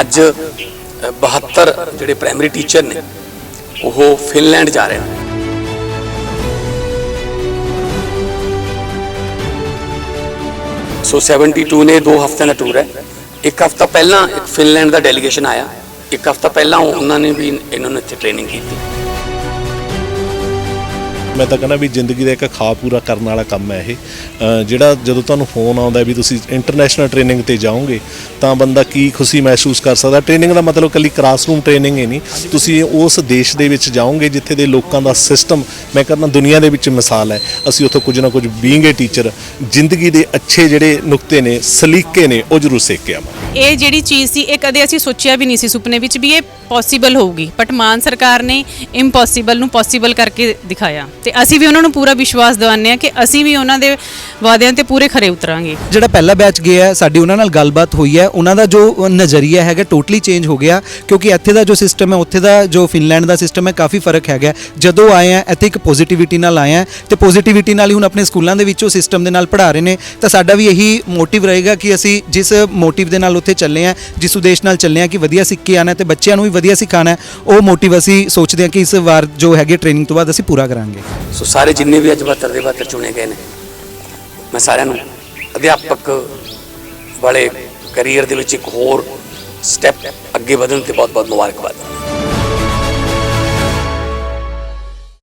ਅੱਜ ਅ, 72 ਜਿਹੜੇ primary teacher ਨੇ ਉਹ ਫਿਨਲੈਂਡ ਜਾ ਰਹੇ ਨੇ। ਸੋ 72 ਨੇ ਦੋ ਹਫ਼ਤਿਆਂ ਦਾ ਟੂਰ ਹੈ। ਇੱਕ ਹਫ਼ਤਾ ਪਹਿਲਾਂ ਇੱਕ ਫਿਨਲੈਂਡ ਦਾ ਡੈਲੀਗੇਸ਼ਨ ਆਇਆ। ਇੱਕ ਹਫ਼ਤਾ ਪਹਿਲਾਂ ਉਹਨਾਂ ਨੇ ਵੀ ਇਹਨਾਂ ਨੂੰ ਇੱਥੇ ਟ੍ਰੇਨਿੰਗ ਕੀਤੀ। ਮੈਂ ਤਾਂ ਕਹਿੰਦਾ ਵੀ ਜ਼ਿੰਦਗੀ ਦਾ ਇੱਕ ਖਾ ਪੂਰਾ ਕਰਨ ਵਾਲਾ ਕੰਮ ਹੈ ਇਹ। ਜਿਹੜਾ ਜਦੋਂ ਤੁਹਾਨੂੰ ਫੋਨ ਆਉਂਦਾ ਵੀ ਤੁਸੀਂ ਇੰਟਰਨੈਸ਼ਨਲ ਟ੍ਰੇਨਿੰਗ ਤੇ ਜਾਓਗੇ ਤਾਂ ਬੰਦਾ ਕੀ ਖੁਸ਼ੀ ਮਹਿਸੂਸ ਕਰ ਸਕਦਾ? ਟ੍ਰੇਨਿੰਗ ਦਾ ਮਤਲਬ ਕੱਲੀ ਕਲਾਸਰੂਮ ਟ੍ਰੇਨਿੰਗ ਹੀ ਨਹੀਂ। ਤੁਸੀਂ ਉਸ ਦੇਸ਼ ਦੇ ਵਿੱਚ ਜਾਓਗੇ ਜਿੱਥੇ ਦੇ ਲੋਕਾਂ ਦਾ ਸਿਸਟਮ ਮੈਂ ਕਹਿੰਦਾ ਦੁਨੀਆ ਦੇ ਵਿੱਚ ਮਿਸਾਲ ਹੈ। ਅਸੀਂ ਉੱਥੋਂ ਕੁਝ ਨਾ ਕੁਝ ਬੀਇੰਗ ਏ ਟੀਚਰ ਜ਼ਿੰਦਗੀ ਦੇ ਅੱਛੇ ਜਿਹੜੇ ਨੁਕਤੇ ਨੇ ਸਲੀਕੇ ਨੇ ਉਹ ਜ਼ਰੂਰ ਸਿੱਖ ਕੇ ਆਵਾਂਗੇ। ਇਹ ਜਿਹੜੀ ਚੀਜ਼ ਸੀ, ਇਹ ਕਦੇ ਅਸੀਂ ਸੋਚਿਆ ਵੀ ਨਹੀਂ ਸੀ ਸੁਪਨੇ ਵਿੱਚ ਵੀ ਇਹ ਪੋਸੀਬਲ ਹੋਊਗੀ। ਬਟ ਮਾਨ ਸਰਕਾਰ ਨੇ ਇੰਪੋਸੀਬਲ ਨੂੰ ਪੋਸੀਬਲ ਕਰਕੇ ਦਿਖਾਇਆ। ਤੇ ਅਸੀਂ ਵੀ ਉਹਨਾਂ ਨੂੰ ਪੂਰਾ ਵਿਸ਼ਵਾਸ ਦਿਵਾਉਂਦੇ ਹਾਂ ਕਿ ਅਸੀਂ ਵੀ ਉਹਨਾਂ ਦੇ ਵਾਅਦਿਆਂ ਤੇ ਪੂਰੇ ਖਰੇ ਉਤਰਾਂਗੇ। ਜਿਹੜਾ ਪਹਿਲਾ ਬੈਚ ਗਿਆ ਸਾਡੀ ਉਹਨਾਂ ਨਾਲ ਗੱਲਬਾਤ ਹੋਈ ਹੈ। ਉਹਨਾਂ ਦਾ ਜੋ ਨਜ਼ਰੀਆ ਹੈਗਾ ਟੋਟਲੀ ਚੇਂਜ ਹੋ ਗਿਆ। ਕਿਉਂਕਿ ਇੱਥੇ ਦਾ ਜੋ ਸਿਸਟਮ ਹੈ, ਉੱਥੇ ਦਾ ਜੋ ਫਿਨਲੈਂਡ ਦਾ ਸਿਸਟਮ ਹੈ, ਕਾਫੀ ਫ਼ਰਕ ਹੈਗਾ ਜਦੋਂ ਆਏ ਆ ਇੱਥੇ ਇੱਕ ਪੋਜ਼ਿਟਿਵਿਟੀ ਨਾਲ ਆਏ ਆ ਤੇ ਪੋਜ਼ਿਟਿਵਿਟੀ ਨਾਲ ਹੀ ਹੁਣ ਆਪਣੇ ਸਕੂਲਾਂ ਦੇ ਵਿੱਚ ਉਹ ਸਿਸਟਮ ਦੇ ਨਾਲ ਪੜ੍ਹਾ ਰਹੇ ਨੇ। ਤਾਂ ਸਾਡਾ ਵੀ ਇਹੀ ਮੋਟਿਵ ਰਹੇਗਾ ਕਿ ਅਸੀਂ ਜਿਸ ਮੋਟਿਵ ਦੇ ਨਾਲ ਉੱਥੇ ਚੱਲੇ ਆ ਜਿਸ ਉਦੇਸ਼ ਨਾਲ ਚੱਲੇ ਆ ਕਿ ਵਧੀਆ ਸਿੱਖ ਕੇ ਆਣਾ ਤੇ ਬੱਚਿਆਂ ਨੂੰ ਵੀ ਵਧੀਆ ਸਿਖਾਣਾ ਹੈ, ਉਹ ਮੋਟਿਵ ਅਸੀਂ ਸੋਚਦੇ ਹਾਂ ਕਿ ਇਸ ਵਾਰ ਜੋ ਹੈਗੇ ਟ੍ਰੇਨਿੰਗ ਤੋਂ ਬਾਅਦ ਅਸੀਂ ਪੂਰਾ ਕਰਾਂਗੇ। ਸੋ ਸਾਰੇ ਜਿੰਨੇ ਵੀ ਅੱਜ 72 ਦੇ 72 ਚੁਣੇ ਗਏ ਨੇ ਮੈਂ ਸਾਰਿਆਂ ਨੂੰ ਅਧਿਆਪਕ ਵਾਲੇ ਕੈਰੀਅਰ ਦੇ ਵਿੱਚ ਇੱਕ ਹੋਰ ਸਟੈਪ ਅੱਗੇ ਵਧਣ ਤੇ ਬਹੁਤ ਬਹੁਤ ਮੁਬਾਰਕਬਾਦ।